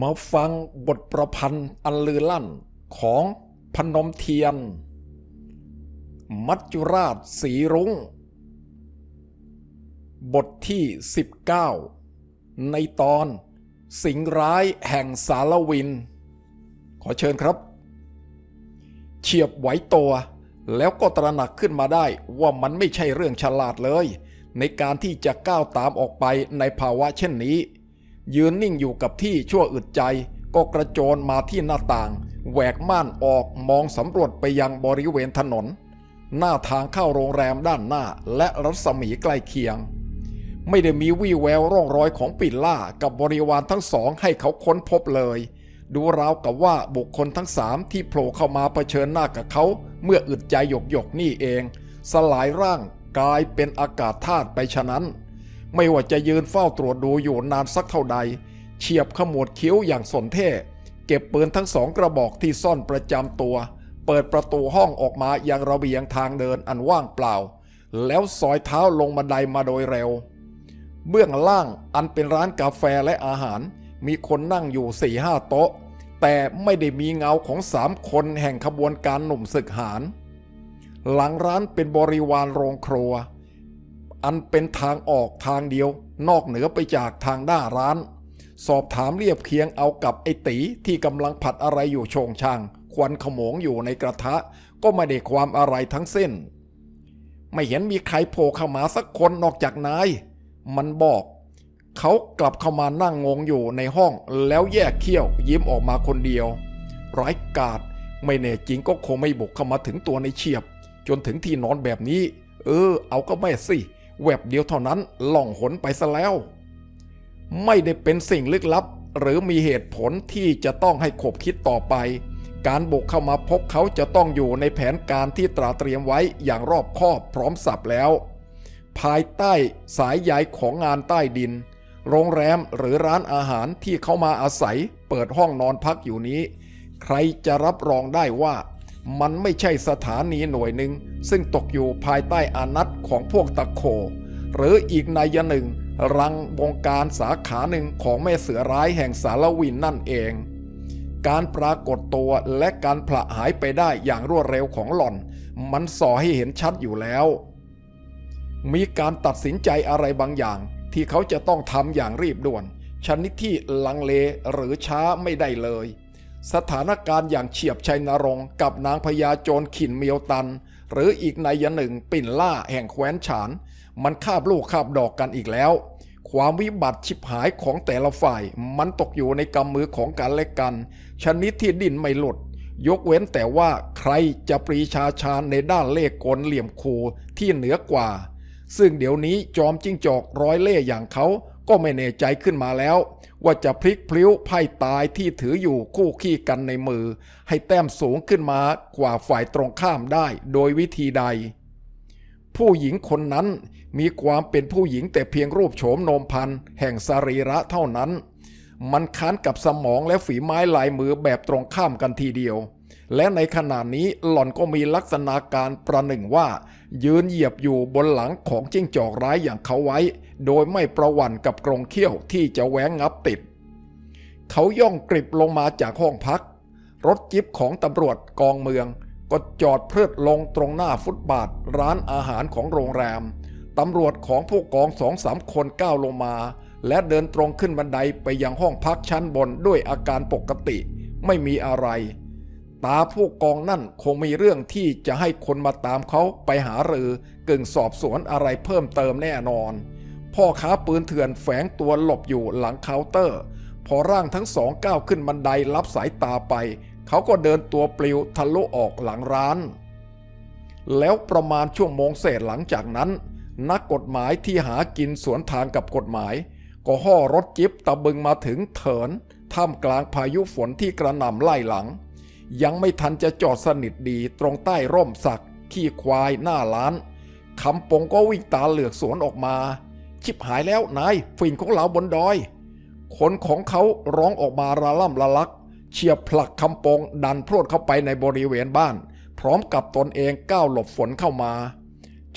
มาฟังบทประพันธ์อันลือลั่นของพนมเทียน มัจจุราชสีรุง้ง บทที่ 19 ในตอนสิงร้ายแห่งสารวิน ขอเชิญครับ เฉียบไหวตัว แล้วก็ตระหนักขึ้นมาได้ว่ามันไม่ใช่เรื่องฉลาดเลย ในการที่จะก้าวตามออกไปในภาวะเช่นนี้ ยืนนิ่งอยู่กับที่ชั่วอึดใจ ก็กระโจนมาที่หน้าต่าง แหวกม่านออกมองสำรวจไปยังบริเวณถนน หน้าทางเข้าโรงแรมด้านหน้าและรัศมีใกล้เคียง ไม่ได้มีวี่แววร่องรอยของปิดล่ากับบริวารทั้งสองให้เขาค้นพบเลย ดูราวกับว่าบุคคลทั้งสามที่โผล่เข้ามาเผชิญหน้ากับเขาเมื่ออึดใจหยกหยกนี่เอง สลายร่างกลายเป็นอากาศธาตุไปฉะนั้น ไม่ว่าจะยืนเฝ้าตรวจดูอยู่นานสักเท่าใด เฉียบขมวดคิ้วอย่างสนเท่เก็บปืนทั้งสองกระบอกที่ซ่อนประจำตัว เปิดประตูห้องออกมายังระเบียงทางเดินอันว่างเปล่า แล้วสอยเท้าลงบันไดมาโดยเร็ว เบื้องล่างอันเป็นร้านกาแฟและอาหาร มีคนนั่งอยู่สี่ห้าโต๊ะ แต่ไม่ได้มีเงาของสามคนแห่งขบวนการหนุ่มศึกหาร หลังร้านเป็นบริวารโรงครัว อันเป็นทางออกทางเดียวนอกเหนือไปจากทางหน้าร้าน สอบถามเรียบเคียงเอากับไอตีที่กำลังผัดอะไรอยู่โชงช่าง ควันขโมงอยู่ในกระทะ ก็ไม่ได้ความอะไรทั้งสิ้น ไม่เห็นมีใครโผล่เข้ามาสักคนนอกจากนาย มันบอก เขากลับเข้ามานั่งงงอยู่ในห้องแล้วแยกเขี้ยวยิ้มออกมาคนเดียวร้ายกาจไม่แน่จริงก็คงไม่บุกเข้ามาถึงตัวในเฉียบ จนถึงที่นอนแบบนี้ เออ เอาก็ไม่สิ แวบเดียวเท่านั้นล่องหนไปซะแล้ว ไม่ได้เป็นสิ่งลึกลับ หรือมีเหตุผลที่จะต้องให้ขบคิดต่อไป การบุกเข้ามาพบเขาจะต้องอยู่ในแผนการที่ตราเตรียมไว้อย่างรอบคอบพร้อมสับแล้ว ภายใต้สายใยของงานใต้ดิน โรงแรมหรือร้านอาหารที่เขามาอาศัย เปิดห้องนอนพักอยู่นี้ ใครจะรับรองได้ว่า มันไม่ใช่สถานีหน่วยหนึ่ง ซึ่งตกอยู่ภายใต้อานัตของพวกตะโขหรืออีกนายหนึ่ง รังวงการสาขาหนึ่งของแม่เสือร้ายแห่งสารวินนั่นเอง การปรากฏตัวและการผละหายไปได้อย่างรวดเร็วของหล่อน มันส่อให้เห็นชัดอยู่แล้ว มีการตัดสินใจอะไรบางอย่าง ที่เขาจะต้องทำอย่างรีบด่วน ชนิดที่ลังเลหรือช้าไม่ได้เลย สถานการณ์อย่างเฉียบชัยนรงกับนางพญาโจรขินเมียวตัน หรืออีกนายหนึ่งปิ่นล่าแห่งแคว้นฉาน มันคาบลูกคาบดอกกันอีกแล้ว ความวิบัติชิบหายของแต่ละฝ่ายมันตกอยู่ในกำมือของกันและกัน ชนิดที่ดินไม่หลุด ยกเว้นแต่ว่าใครจะปรีชาชาญในด้านเล่ห์กลเหลี่ยมคูที่เหนือกว่า ซึ่งเดี๋ยวนี้จอมจิ้งจอกร้อยเล่ห์อย่างเขา ก็ไม่แน่ใจขึ้นมาแล้ว ว่าจะพลิกพลิ้วไพ่ตายที่ถืออยู่คู่ขี้กันในมือ ให้แต้มสูงขึ้นมากว่าฝ่ายตรงข้ามได้โดยวิธีใด ผู้หญิงคนนั้นมีความเป็นผู้หญิงแต่เพียงรูปโฉมโนมพันแห่งสรีระเท่านั้น มันค้านกับสมองและฝีไม้ลายมือแบบตรงข้ามกันทีเดียว และในขณะนี้หล่อนก็มีลักษณะการประหนึ่งว่า ยืนเหยียบอยู่บนหลังของจิ้งจอกร้ายอย่างเขาไว้ โดยไม่ประวัติกับกรงเขี้ยวที่จะแหวงงับติด เขาย่องกริบลงมาจากห้องพัก รถจิบของตำรวจกองเมือง ก็จอดเพลิดลงตรงหน้าฟุตบาทร้านอาหารของโรงแรม ตำรวจของผู้กองสองสามคนก้าวลงมา และเดินตรงขึ้นบันไดไปยังห้องพักชั้นบนด้วยอาการปกติไม่มีอะไร ตาผู้กองนั่นคงมีเรื่องที่จะให้คนมาตามเขาไปหารือ กึ่งสอบสวนอะไรเพิ่มเติมแน่นอน พ่อค้าปืนเถื่อนแฝงตัวหลบอยู่หลังเคาน์เตอร์ พอร่างทั้งสองก้าวขึ้นบันไดรับสายตาไป เขาก็เดินตัวปลิวทะลุออกหลังร้าน แล้วประมาณช่วโมงเศษหลังจากนั้น นักกฎหมายที่หากินสวนทางกับกฎหมาย ก็ห่อรถจิบตะบึงมาถึงเถินท่ามกลางพายุฝนที่กระหน่ำไล่หลัง ยังไม่ทันจะจอดสนิทดีตรงใต้ร่มสัก ขี้ควายหน้าร้านคำปงก็วิ่งตาเหลือกสวนออกมา ชิบหายแล้วนายฝิ่นของเราบนดอย คนของเขาร้องออกมาระล่ำละลักเฉียบผลักคำปองดันพรวดเข้าไปในบริเวณบ้าน พร้อมกับตนเองก้าวหลบฝนเข้ามา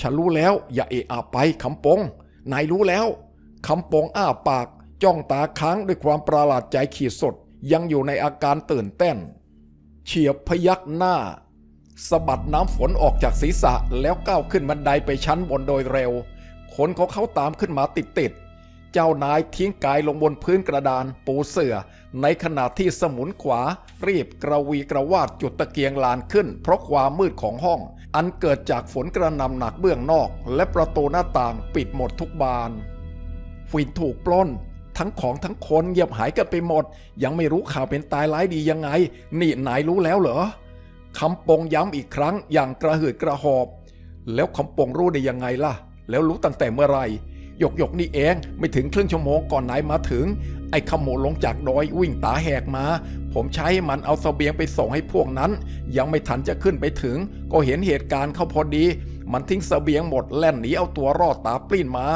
ฉันรู้แล้วอย่าเอะอะไปคำปอง นายรู้แล้วคำปองอ้าปาก จ้องตาค้างด้วยความประหลาดใจขีดสดยังอยู่ในอาการตื่นเต้น เฉียบพยักหน้าสะบัดน้ำฝนออกจากศีรษะแล้วก้าวขึ้นบันไดไปชั้นบนโดยเร็ว คนของเขาตามขึ้นมาติดๆ เจ้านายทิ้งกายลงบนพื้นกระดานปูเสื่อ ในขณะที่สมุนขวา รีบกระวีกระวาดจุดตะเกียงลานขึ้น เพราะความมืดของห้อง อันเกิดจากฝนกระนำหนักเบื้องนอก และประตูหน้าต่างปิดหมดทุกบานฟินถูกปล้น ทั้งของทั้งคนเงียบหายกันไปหมด ยังไม่รู้ข่าวเป็นตายร้ายดียังไง นี่นายรู้แล้วเหรอคำปงย้ำอีกครั้งอย่างกระหืดกระหอบ แล้วคำปงรู้ได้ยังไงล่ะ แล้วรู้ตั้งแต่เมื่อไหรหยกหยกนี่เองไม่ถึงครึ่งชั่วโมงก่อนนายมาถึง ไอ้ขโมยลงจากดอยวิ่งตาแหกมา ผมใช้ใมันเอาเสบียงไปส่งให้พวกนั้น ยังไม่ทันจะขึ้นไปถึง ก็เห็นเหตุการณ์เข้าพอดี มันทิ้งเสบียงหมดแล่นหนีเอาตัวรอดตาปลิ้นมา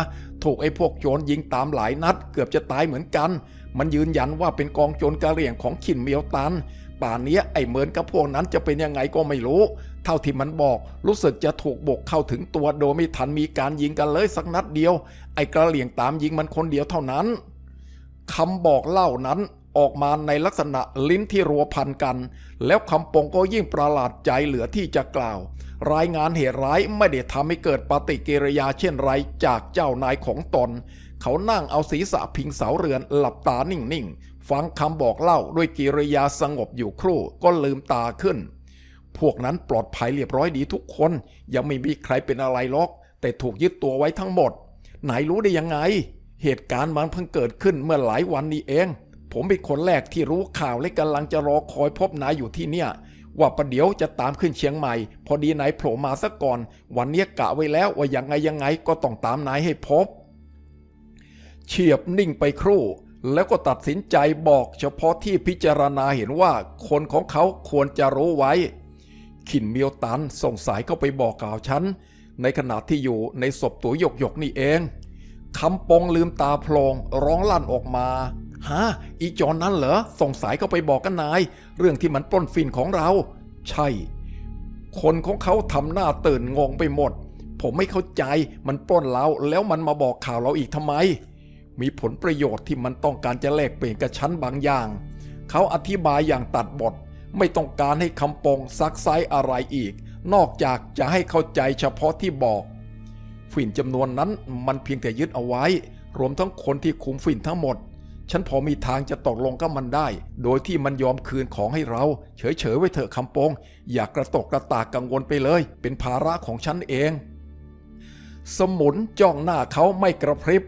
ถูกไอ้พวกโจรยิงตามหลายนัด เกือบจะตายเหมือนกัน มันยืนยันว่าเป็นกองโจรกะเหรี่ยงของขินเมียวตัน ป่านเนี้ยไอ้เหมือนกับพวกนั้นจะเป็นยังไงก็ไม่รู้ เท่าที่มันบอก รู้สึกจะถูกบกเข้าถึงตัวโดยไม่ทันมีการยิงกันเลยสักนัดเดียว ไอ้กระเหลี่ยงตามยิงมันคนเดียวเท่านั้นคำบอกเล่านั้นออกมาในลักษณะลิ้นที่รัวพันกัน แล้วคำปงก็ยิ่งประหลาดใจเหลือที่จะกล่าว รายงานเหตุร้ายไม่ได้ทำให้เกิดปฏิกิริยาเช่นไรจากเจ้านายของตน เขานั่งเอาศีรษะพิงเสาเรือนหลับตานิ่งๆ ฟังคำบอกเล่าด้วยกิริยาสงบอยู่ครู่ก็ลืมตาขึ้น พวกนั้นปลอดภัยเรียบร้อยดีทุกคน ยังไม่มีใครเป็นอะไรหรอก แต่ถูกยึดตัวไว้ทั้งหมด ไหนรู้ได้ยังไง เหตุการณ์มันเพิ่งเกิดขึ้นเมื่อหลายวันนี้เอง ผมเป็นคนแรกที่รู้ข่าวและกำลังจะรอคอยพบนายอยู่ที่เนี่ยว่าประเดี๋ยวจะตามขึ้นเชียงใหม่ พอดีนายโผล่มาซะก่อน วันเนี้ยกะไว้แล้วว่ายังไงยังไงก็ต้องตามนายให้พบ เฉียบนิ่งไปครู่ แล้วก็ตัดสินใจบอกเฉพาะที่พิจารณาเห็นว่าคนของเขาควรจะรู้ไว้ ขินเมียวตันส่งสายเข้าไปบอกกล่าวฉัน ในขณะที่อยู่ในศพตัวหยกหยกๆนี่เองคำปงลืมตาโพลงร้องลั่นออกมาฮะอีจอนนั้นเหรอส่งสายเข้าไปบอกกันนาย เรื่องที่มันปล้นฟินของเรา ใช่ คนของเขาทำหน้าตื่นงงไปหมด ผมไม่เข้าใจมันปล้นเราแล้วมันมาบอกข่าวเราอีกทำไม มีผลประโยชน์ที่มันต้องการจะแลกเปลี่ยนกับฉันบางอย่าง เขาอธิบายอย่างตัดบท ไม่ต้องการให้คำปงซักไซอะไรอีก นอกจากจะให้เข้าใจเฉพาะที่บอก ฝิ่นจำนวนนั้นมันเพียงแต่ยึดเอาไว้ รวมทั้งคนที่คุมฝิ่นทั้งหมด ฉันพอมีทางจะตกลงกับมันได้ โดยที่มันยอมคืนของให้เรา เฉยๆไว้เถอะคำปงอย่ากระตกกระตากกังวลไปเลย เป็นภาระของฉันเอง สมุนจ้องหน้าเขาไม่กระพริบ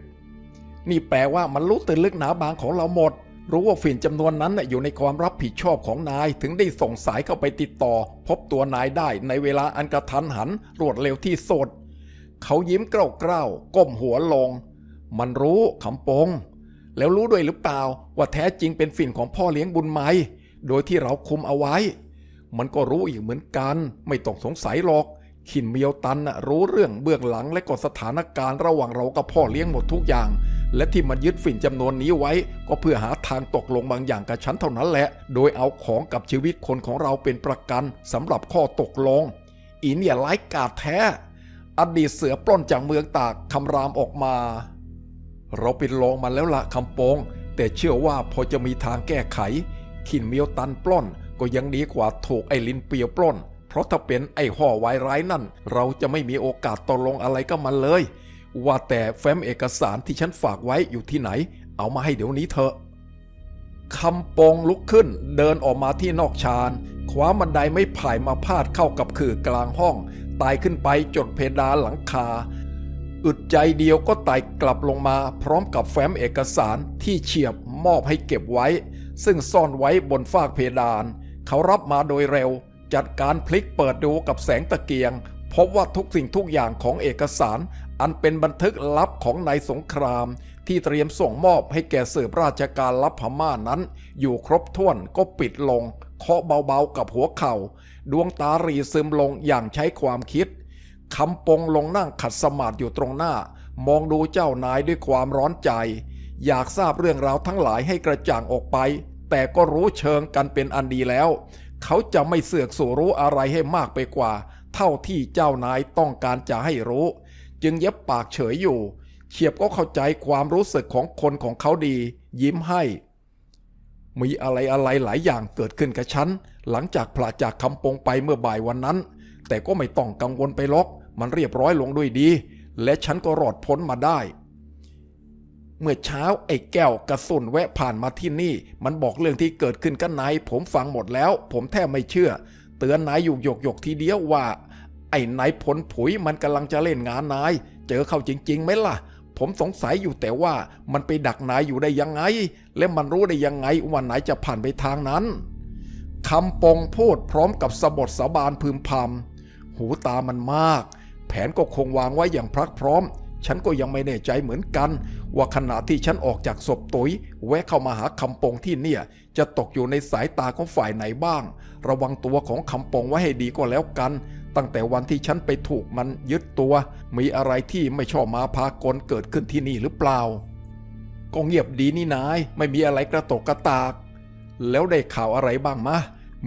นี่แปลว่ามันรู้ตื่นลึกหนาบางของเราหมด รู้ว่าฝิ่นจำนวนนั้นอยู่ในความรับผิดชอบของนาย ถึงได้ส่งสายเข้าไปติดต่อ พบตัวนายได้ในเวลาอันกระทันหัน รวดเร็วที่สุดเขายิ้มเกล้าๆก้มหัวลง มันรู้คำปง แล้วรู้ด้วยหรือเปล่า ว่าแท้จริงเป็นฝิ่นของพ่อเลี้ยงบุญไหมโดยที่เราคุมเอาไว้ มันก็รู้อีกเหมือนกัน ไม่ต้องสงสัยหรอก ขินเมียวตันรู้เรื่องเบื้องหลังและก็สถานการณ์ระหว่างเรากับพ่อเลี้ยงหมดทุกอย่าง และที่มันยึดฝิ่นจำนวนนี้ไว้ ก็เพื่อหาทางตกลงบางอย่างกับฉันเท่านั้นแหละ โดยเอาของกับชีวิตคนของเราเป็นประกันสำหรับข้อตกลงอีเนี่ยไร้กาจแท้ อดีตเสือปล้นจากเมืองตากคำรามออกมา เราเป็นลองมาแล้วละคำโปงแต่เชื่อว่าพอจะมีทางแก้ไข ขินเมียวตันปล้นก็ยังดีกว่าถูกไอ้ลินเปียวปล้น เพราะถ้าเป็นไอ้ห่อวายร้ายนั่น เราจะไม่มีโอกาสตกลงอะไรก็มันเลย ว่าแต่แฟ้มเอกสารที่ฉันฝากไว้อยู่ที่ไหน เอามาให้เดี๋ยวนี้เถอะคำปงลุกขึ้นเดินออกมาที่นอกชานคว้าบันไดไม่ไผ่มาพาดเข้ากับขื่อกลางห้องไต่ขึ้นไปจดเพดานหลังคา อึดใจเดียวก็ไต่กลับลงมาพร้อมกับแฟ้มเอกสารที่เฉียบมอบให้เก็บไว้ ซึ่งซ่อนไว้บนฟากเพดาน เขารับมาโดยเร็ว จัดการพลิกเปิดดูกับแสงตะเกียง พบว่าทุกสิ่งทุกอย่างของเอกสาร อันเป็นบันทึกลับของนายสงครามที่เตรียมส่งมอบให้แก่สืบราชการลับพม่านั้น อยู่ครบถ้วนก็ปิดลง เคาะเบาๆกับหัวเข่า ดวงตารีซึมลงอย่างใช้ความคิดคำปงลงนั่งขัดสมาธิอยู่ตรงหน้า มองดูเจ้านายด้วยความร้อนใจ อยากทราบเรื่องราวทั้งหลายให้กระจ่างออกไป แต่ก็รู้เชิงกันเป็นอันดีแล้ว เขาจะไม่เสือกสู่รู้อะไรให้มากไปกว่า เท่าที่เจ้านายต้องการจะให้รู้ จึงเย็บปากเฉยอยู่ เฉียบก็เข้าใจความรู้สึกของคนของเขาดี ยิ้มให้ มีอะไรอะไรหลายอย่างเกิดขึ้นกับฉัน หลังจากพลาจากคำปงไปเมื่อบ่ายวันนั้น แต่ก็ไม่ต้องกังวลไปหรอก มันเรียบร้อยลงด้วยดี และฉันก็รอดพ้นมาได้ เมื่อเช้าไอ้แก้วกระสุนแวะผ่านมาที่นี่ มันบอกเรื่องที่เกิดขึ้นกับนายผมฟังหมดแล้ว ผมแทบไม่เชื่อ เตือนนายอยู่หยกหยกทีเดียวว่า ไอ้นายผลผุยมันกำลังจะเล่นงานนาย เจอเข้าจริงๆไหมล่ะ ผมสงสัยอยู่แต่ว่ามันไปดักนายอยู่ได้ยังไง และมันรู้ได้ยังไงว่านายจะผ่านไปทางนั้นคำปงพูดพร้อมกับสะบดสาบานพึมพำหูตามันมาก แผนก็คงวางไว้อย่างพรักพร้อม ฉันก็ยังไม่แน่ใจเหมือนกัน ว่าขณะที่ฉันออกจากศพตุยแวะเข้ามาหาคำปงที่เนี่ย จะตกอยู่ในสายตาของฝ่ายไหนบ้าง ระวังตัวของคำปงไว้ให้ดีก็แล้วกัน ตั้งแต่วันที่ฉันไปถูกมันยึดตัว มีอะไรที่ไม่ชอบมาพากลเกิดขึ้นที่นี่หรือเปล่า ก็เงียบดีนี่นาย ไม่มีอะไรกระตกกระตาก แล้วได้ข่าวอะไรบ้างมะ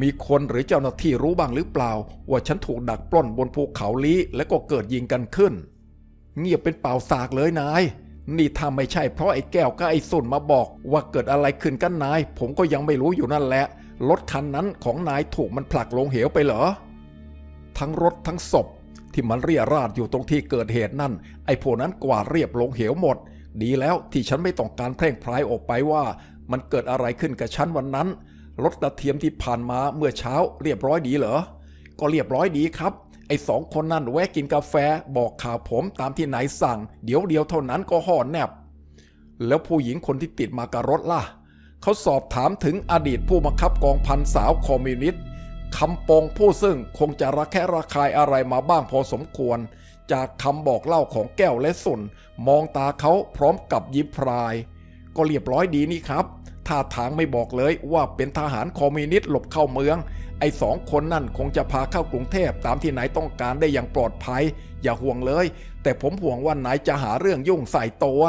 มีคนหรือเจ้าหน้าที่รู้บ้างหรือเปล่า ว่าฉันถูกดักปล้นบนภูเขาลี้แล้วก็เกิดยิงกันขึ้น เงียบเป็นเป่าสากเลยนาย นี่ถ้าไม่ใช่เพราะไอ้แก้วกับไอ้สุนมาบอก ว่าเกิดอะไรขึ้นกันนาย ผมก็ยังไม่รู้อยู่นั่นแหละ รถคันนั้นของนายถูกมันผลักลงเหวไปเหรอ ทั้งรถทั้งศพ ที่มันเรียราดอยู่ตรงที่เกิดเหตุนั่น ไอ้พวกนั้นกวาดเรียบลงเหวหมด ดีแล้วที่ฉันไม่ต้องการแพร่งพรายออกไปว่า มันเกิดอะไรขึ้นกับฉันวันนั้น รถกระเทียมที่ผ่านมาเมื่อเช้าเรียบร้อยดีเหรอ ก็เรียบร้อยดีครับ ไอ้สองคนนั่นแวะกินกาแฟบอกข่าวผมตามที่ไหนสั่ง เดี๋ยวเดียวเท่านั้นก็ห่อแนบ แล้วผู้หญิงคนที่ติดมากับรถล่ะ เขาสอบถามถึงอดีตผู้บังคับกองพันสาวคอมมิวนิสต์คำปงผู้ซึ่งคงจะระแคะระคายอะไรมาบ้างพอสมควร จากคำบอกเล่าของแก้วและสุนมองตาเขาพร้อมกับยิ้มพราย ก็เรียบร้อยดีนี่ครับท่าทางไม่บอกเลยว่าเป็นทหารคอมมิวนิสต์หลบเข้าเมือง ไอ้สองคนนั่นคงจะพาเข้ากรุงเทพตามที่นายต้องการได้อย่างปลอดภัย อย่าห่วงเลย แต่ผมห่วงว่านายจะหาเรื่องยุ่งใส่ตัว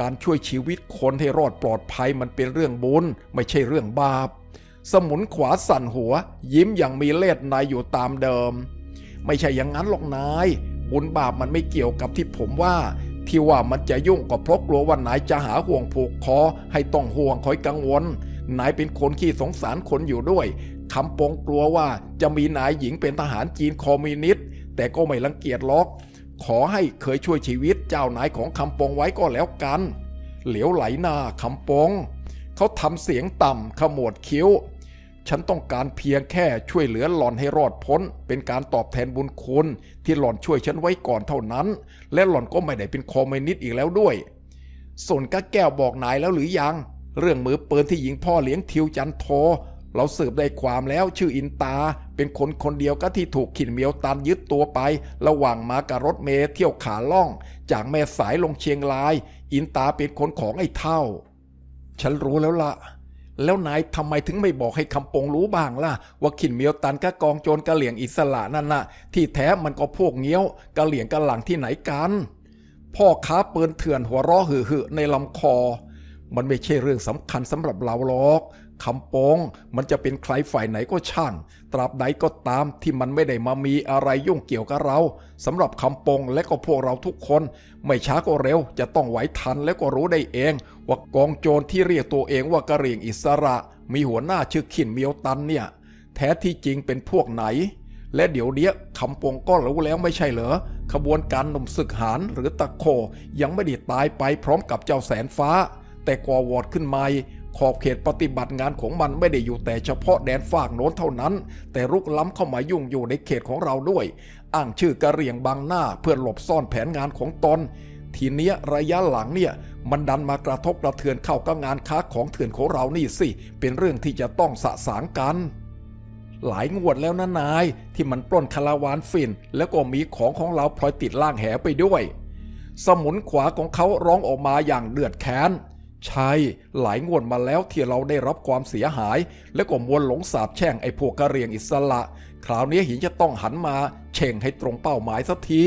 การช่วยชีวิตคนให้รอดปลอดภัยมันเป็นเรื่องบุญไม่ใช่เรื่องบาป สมุนขวาสั่นหัว ยิ้มอย่างมีเลือดนายอยู่ตามเดิม ไม่ใช่อย่างนั้นหรอกนาย บุญบาปมันไม่เกี่ยวกับที่ผมว่า ที่ว่ามันจะยุ่งก็เพราะกลัวว่านายจะหาห่วงผูกคอให้ต้องห่วงคอยกังวลนายเป็นคนขี้สงสารคนอยู่ด้วย คำปงกลัวว่าจะมีนายหญิงเป็นทหารจีนคอมมิวนิสต์แต่ก็ไม่รังเกียจหรอก ขอให้เคยช่วยชีวิตเจ้านายของคำปงไว้ก็แล้วกัน เหลียวไหลหน้าคำปงเขาทำเสียงต่ำขมวดคิ้ว ฉันต้องการเพียงแค่ช่วยเหลือหล่อนให้รอดพ้น เป็นการตอบแทนบุญคุณที่หล่อนช่วยฉันไว้ก่อนเท่านั้น และหล่อนก็ไม่ได้เป็นคอมมิวนิสต์อีกแล้วด้วยส่วนก้าแก้วบอกนายแล้วหรือยัง เรื่องมือปืนที่หญิงพ่อเลี้ยงทิวจันโท เราสืบได้ความแล้วชื่ออินตา เป็นคนคนเดียวกับที่ถูกขินเมียวตันยึดตัวไป ระหว่างมากับรถเมล์เที่ยวขาล่อง จากแม่สายลงเชียงราย อินตาเป็นคนของไอ้เท่า ฉันรู้แล้วล่ะ แล้วนายทำไมถึงไม่บอกให้คำปงรู้บ้างล่ะ ว่าขินเมียวตันกับกองโจรกะเหลี่ยงอิสระนั่นน่ะ ที่แท้มันก็พวกเงี้ยวกะเหลี่ยงกะหลังที่ไหนกัน พ่อค้าปืนเถื่อนหัวเราะหือๆในลำคอมันไม่ใช่เรื่องสำคัญสำหรับเราหรอก คำปงมันจะเป็นใครฝ่ายไหนก็ช่าง ตราบใดก็ตามที่มันไม่ได้มามีอะไรยุ่งเกี่ยวกับเราสำหรับคำปงและก็พวกเราทุกคน ไม่ช้าก็เร็วจะต้องไหวทันและก็รู้ได้เอง ว่ากองโจรที่เรียกตัวเองว่ากะเหรี่ยงอิสระ มีหัวหน้าชื่อขินเมียวตันเนี่ย แท้ที่จริงเป็นพวกไหน และเดี๋ยวเนี้ยคำปงก็รู้แล้วไม่ใช่เหรอขบวนการหนุ่มศึกหารหรือตะโคยังไม่ได้ตายไปพร้อมกับเจ้าแสนฟ้า แต่ก่อวอดขึ้นมา ขอบเขตปฏิบัติงานของมันไม่ได้อยู่แต่เฉพาะแดนฝากโน้นเท่านั้น แต่รุกล้ำเข้ามายุ่งอยู่ในเขตของเราด้วย อ้างชื่อกะเหรี่ยงบางหน้าเพื่อหลบซ่อนแผนงานของตนทีเนี้ยระยะหลังเนี่ยมันดันมากระทบกระเทือนเข้ากับงานค้าของเถื่อนของเรานี่สิ เป็นเรื่องที่จะต้องสะสางกัน หลายงวดแล้วนะนาย ที่มันปล้นคาราวานฟิน แล้วก็มีของของเราพลอยติดล่างแหไปด้วย สมุนขวาของเขาร้องออกมาอย่างเดือดแค้น ใช่หลายงวดมาแล้วที่เราได้รับความเสียหาย แล้วก็มวลหลงสาบแช่งไอ้พวกกะเรียงอิสระ คราวนี้หินจะต้องหันมาเช่งให้ตรงเป้าหมายสักที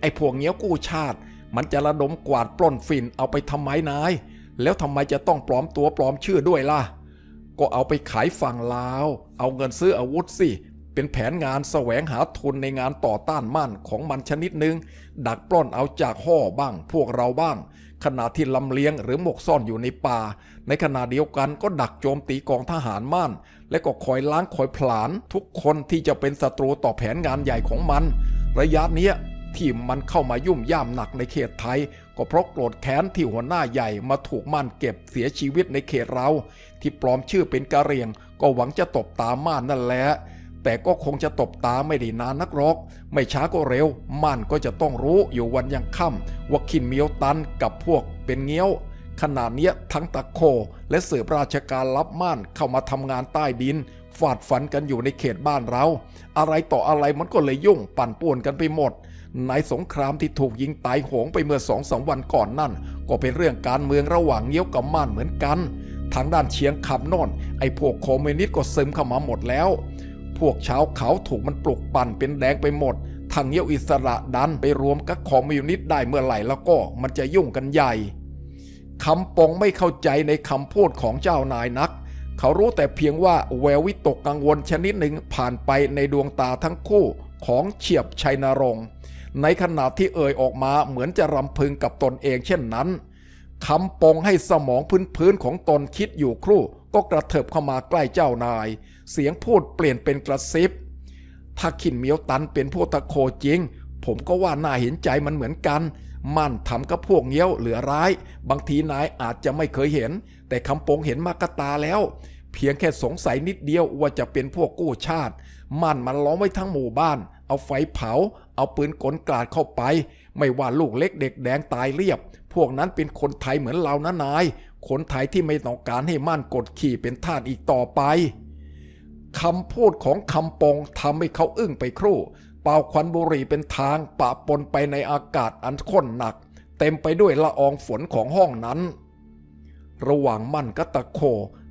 ไอ้พวกเงี้ยวกู้ชาติ มันจะระดมกวาดปล้นฟินเอาไปทำไมนาย แล้วทำไมจะต้องปลอมตัวปลอมชื่อด้วยล่ะ ก็เอาไปขายฝั่งลาว เอาเงินซื้ออาวุธสิ เป็นแผนงานแสวงหาทุนในงานต่อต้านมั่นของมันชนิดหนึ่งดักปล้นเอาจากห่อบ้าง พวกเราบ้าง ขณะที่ลำเลียงหรือหมกซ่อนอยู่ในป่า ในขณะเดียวกันก็ดักโจมตีกองทหารม่าน และก็คอยล้างคอยผลาญทุกคนที่จะเป็นศัตรูต่อแผนงานใหญ่ของมัน ระยะเนี้ยที่มันเข้ามายุ่มย่ามหนักในเขตไทย ก็เพราะโกรธแค้นที่หัวหน้าใหญ่มาถูกม่านเก็บเสียชีวิตในเขตเรา ที่ปลอมชื่อเป็นกะเรียง ก็หวังจะตบตามม่านนั่นแหละ แต่ก็คงจะตบตาไม่ได้นานนักหรอก ไม่ช้าก็เร็วม่านก็จะต้องรู้อยู่วันยังค่ำว่าขินเมียวตันกับพวกเป็นเงี้ยวขนาดเนี้ยทั้งตะโคและสืบราชการรับม่านเข้ามาทำงานใต้ดิน ฝาดฝันกันอยู่ในเขตบ้านเรา อะไรต่ออะไรมันก็เลยยุ่งปั่นป่วนกันไปหมด ในสงครามที่ถูกยิงตายโหงไปเมื่อสองสาวันก่อนนั่น ก็เป็นเรื่องการเมืองระหว่างเงี้ยวกับม่านเหมือนกัน ทางด้านเชียงคำน่นไอ้พวกคอมมิวนิสต์ก็ซึมเข้ามาหมดแล้ว วกชาวเขาถูกมันปลุกปั่นเป็นแดงไปหมดทางเยวอิสระดันไปรวมกับคอมมิวนิสต์ได้เมื่อไหร่แล้วก็มันจะยุ่งกันใหญ่คำปองไม่เข้าใจในคำพูดของเจ้านายนัก เขารู้แต่เพียงว่าแวววิตกกังวลชนิดหนึ่งผ่านไปในดวงตาทั้งคู่ของเฉียบชัยนรงค์ในขณะที่เอ่ยออกมาเหมือนจะรำพึงกับตนเองเช่นนั้นคำปองให้สมองพื้นๆของตนคิดอยู่ครู่ก็กระเถิบเข้ามาใกล้เจ้านาย เสียงพูดเปลี่ยนเป็นกระซิบ ถ้าขินเมียวตันเป็นพวกตะโคจริง ผมก็ว่าน่าเห็นใจมันเหมือนกัน มันทำกับพวกเงี้ยวเหลือร้าย บางทีนายอาจจะไม่เคยเห็น แต่คำปงเห็นมากตาแล้ว เพียงแค่สงสัยนิดเดียวว่าจะเป็นพวกกู้ชาติ มันมันล้อมไว้ทั้งหมู่บ้าน เอาไฟเผา เอาปืนกลกาดเข้าไป ไม่ว่าลูกเล็กเด็กแดงตายเรียบ พวกนั้นเป็นคนไทยเหมือนเรานะนายคนไทยที่ไม่ต้องการให้ม่านกดขี่เป็นทาสอีกต่อไป คำพูดของคำปองทำให้เขาอึ้งไปครู่ เป่าควันบุหรี่เป็นทางปะปนไปในอากาศอันข้นหนัก เต็มไปด้วยละอองฝนของห้องนั้น ระหว่างมั่นกับตะโค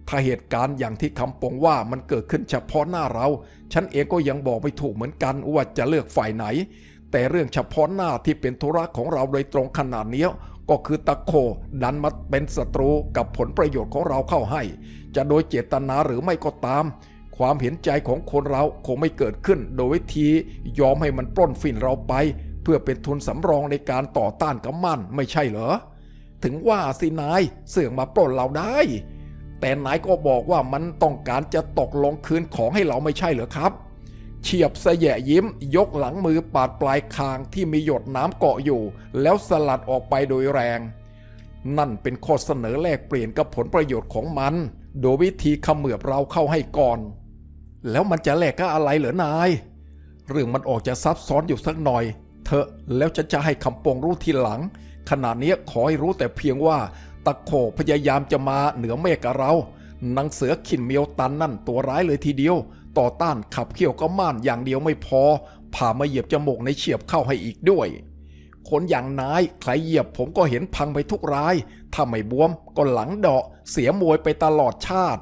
ถ้าเหตุการณ์อย่างที่คำปองว่ามันเกิดขึ้นเฉพาะหน้าเรา ฉันเองก็ยังบอกไม่ถูกเหมือนกันว่าจะเลือกฝ่ายไหน แต่เรื่องเฉพาะหน้าที่เป็นธุระของเราโดยตรงขนาดนี้ก็คือตะโคดันมาเป็นศัตรูกับผลประโยชน์ของเราเข้าให้ จะโดยเจตนาหรือไม่ก็ตาม ความเห็นใจของคนเราคงไม่เกิดขึ้นโดยวิธียอมให้มันปล้นฝิ่นเราไป เพื่อเป็นทุนสำรองในการต่อต้านกับมันไม่ใช่เหรอ ถึงว่าสินายเสื่องมาปล้นเราได้ แต่นายก็บอกว่ามันต้องการจะตกลงคืนของให้เราไม่ใช่เหรอครับเฉียบเสยะยิ้ม ยกหลังมือปาดปลายคางที่มีหยดน้ำเกาะอยู่ แล้วสลัดออกไปโดยแรง นั่นเป็นข้อเสนอแลกเปลี่ยนกับผลประโยชน์ของมัน โดยวิธีขมือบเราเข้าให้ก่อน แล้วมันจะแหลกกับอะไรเหรอนาย เรื่องมันออกจะซับซ้อนอยู่สักหน่อยเถอะแล้วจะจะให้คำปงรู้ทีหลัง ขณะนี้ขอให้รู้แต่เพียงว่า ตะโขพยายามจะมาเหนือเมฆกับเรานางเสือขินเมียวตันนั่นตัวร้ายเลยทีเดียว ต่อต้านขับเขี้ยวก็ม่านอย่างเดียวไม่พอ ผ่ามาเหยียบจมูกในเฉียบเข้าให้อีกด้วย คนอย่างนายใครเหยียบผมก็เห็นพังไปทุกราย ถ้าไม่บวมก็หลังเดาะเสียมวยไปตลอดชาติ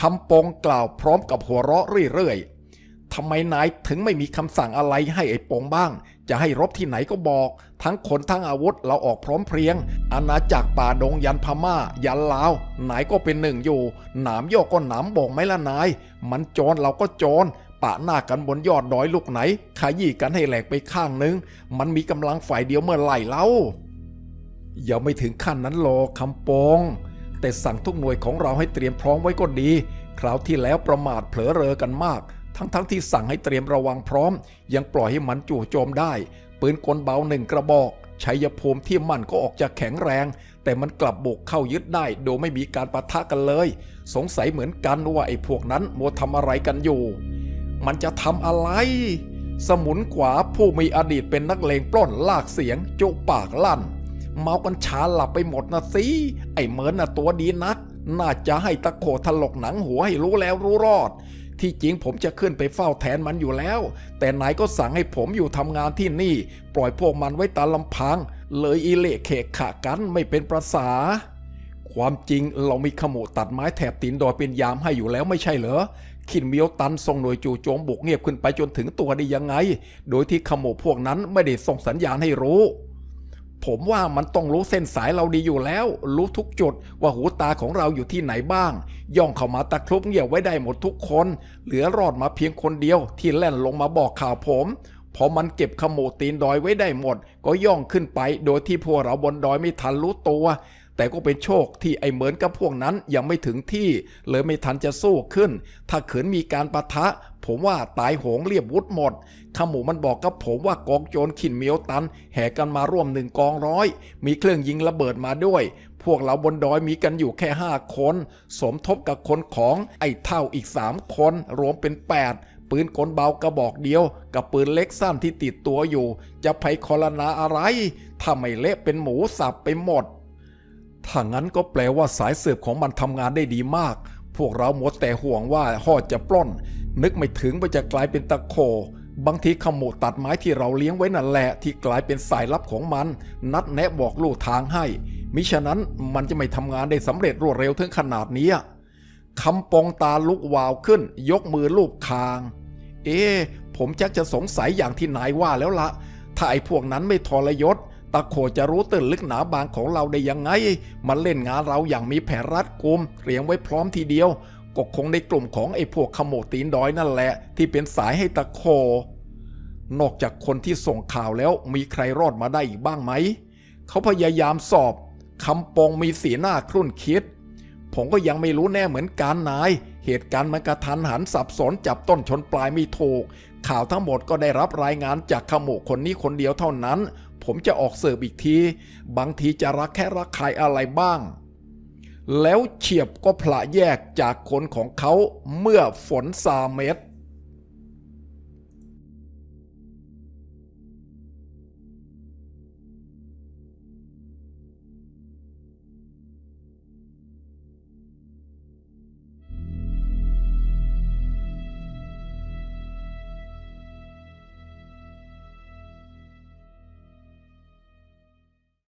คำปงกล่าวพร้อมกับหัวเราะเรื่อยๆทำไมนายถึงไม่มีคำสั่งอะไรให้ไอ้ปงบ้าง จะให้รบที่ไหนก็บอก ทั้งคนทั้งอาวุธเราออกพร้อมเพรียง อาณาจักรป่าดงยันพม่า ยันลาว ไหนก็เป็นหนึ่งอยู่ หนามโยกก็หนามบ่งไหมล่ะนาย มันโจรเราก็โจรปะหน้ากันบนยอดดอยลูกไหน ขยี้กันให้แหลกไปข้างนึง มันมีกำลังฝ่ายเดียวเมื่อไหร่เล่าอย่าไม่ถึงขั้นนั้นหรอกคำปอง แต่สั่งทุกหน่วยของเราให้เตรียมพร้อมไว้ก็ดี คราวที่แล้วประมาทเผลอเรอกันมาก ทั้งๆทที่สั่งให้เตรียมระวังพร้อม ยังปล่อยให้มันจู่โจมได้ ปืนกลเบาหนึ่งกระบอกชัยภูมิที่มันก็ออกจะแข็งแรง แต่มันกลับบุกเข้ายึดได้ โดยไม่มีการปะทะกันเลย สงสัยเหมือนกันว่าไอ้พวกนั้นมัวทำอะไรกันอยู่ มันจะทำอะไร สมุนขวาผู้มีอดีตเป็นนักเลงปล้นลากเสียง จุปากลั่น เมากันชาหลับไปหมดนะสิ ไอ้เหมินน่ะตัวดีนัก น่าจะให้ตะโขถลกหนังหัวให้รู้แล้วรู้รอด ที่จริงผมจะขึ้นไปเฝ้าแทนมันอยู่แล้ว แต่นายก็สั่งให้ผมอยู่ทำงานที่นี่ ปล่อยพวกมันไว้ตามลำพัง เลยอีเละเขกขะกันไม่เป็นประษาความจริงเรามีขโมตัดไม้แถบตีนดอยเป็นยามให้อยู่แล้วไม่ใช่เหรอ ขินเมียวตันส่งหน่วยจู่โจมบุกเงียบขึ้นไปจนถึงตัวได้ยังไง โดยที่ขโมพวกนั้นไม่ได้ส่งสัญญาณให้รู้ ผมว่ามันต้องรู้เส้นสายเราดีอยู่แล้ว รู้ทุกจุดว่าหูตาของเราอยู่ที่ไหนบ้าง ย่องเข้ามาตะครุบเงี่ยวไว้ได้หมดทุกคน เหลือรอดมาเพียงคนเดียวที่แล่นลงมาบอกข่าวผมพอมันเก็บขโมตีนดอยไว้ได้หมด ก็ย่องขึ้นไปโดยที่พวกเราบนดอยไม่ทันรู้ตัว แต่ก็เป็นโชคที่ไอ้เหมือนกับพวกนั้นยังไม่ถึงที่ เลยไม่ทันจะสู้ขึ้น ถ้าเขินมีการประทะ ผมว่าตายโหงเรียบวุฒหมดขมูมันบอกกับผมว่ากองโจรขินเมียวตัน แห่กันมาร่วมหนึ่งกองร้อย มีเครื่องยิงระเบิดมาด้วย พวกเราบนดอยมีกันอยู่แค่ห้าคน สมทบกับคนของไอ้เท่าอีกสามคนรวมเป็นแปดปืนกลเบากระบอกเดียว กับปืนเล็กสั้นที่ติดตัวอยู่ จะไพคอลนาอะไร ถ้าไม่เละเป็นหมูสับไปหมด ถ้างั้นก็แปลว่าสายสืบของมันทำงานได้ดีมาก พวกเราหมดแต่ห่วงว่าห่อจะปล้น นึกไม่ถึงว่าจะกลายเป็นตะโค บางทีขโมดตัดไม้ที่เราเลี้ยงไว้นั่นแหละ ที่กลายเป็นสายลับของมัน นัดแนะบอกลู่ทางให้ มิฉะนั้นมันจะไม่ทำงานได้สำเร็จรวดเร็วถึงขนาดนี้คำปองตาลุกวาวขึ้น ยกมือลูบคาง เอ๊ะผมชักจะสงสัยอย่างที่นายว่าแล้วละถ้าไอ้พวกนั้นไม่ทรยศ ตะโขจะรู้ตื่นลึกหนาบางของเราได้ยังไง มันเล่นงานเราอย่างมีแผนรัดกุมเตรียมไว้พร้อมทีเดียว ก็คงในกลุ่มของไอ้พวกขโมยตีนดอยนั่นแหละ ที่เป็นสายให้ตะโขนอกจากคนที่ส่งข่าวแล้วมีใครรอดมาได้อีกบ้างไหม เขาพยายามสอบคำปองมีสีหน้าครุ่นคิด ผมก็ยังไม่รู้แน่เหมือนกันนาย เหตุการณ์มันกระทันหันสับสนจับต้นชนปลายไม่ถูก ข่าวทั้งหมดก็ได้รับรายงานจากขโมกคนนี้คนเดียวเท่านั้น ผมจะออกเสิร์ฟอีกที บางทีจะรักแค่รักใครอะไรบ้าง แล้วเฉียบก็พละแยกจากคนของเขาเมื่อฝนซาเม็ด